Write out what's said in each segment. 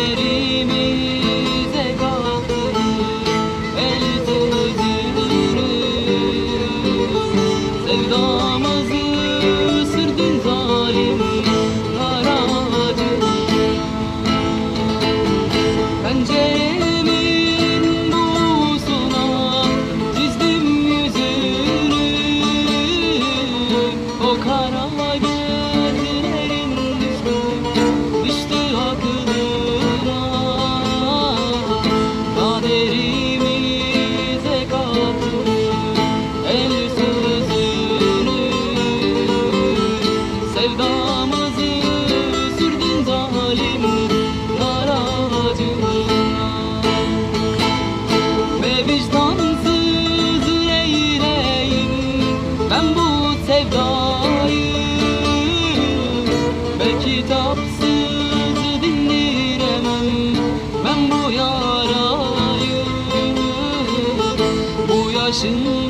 ellerimize kaldırır Ellerimizi vurur Sevdamızı sürdün zalim. ben bu yarayı Bu yaşın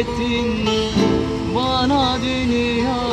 ettin bana dünya.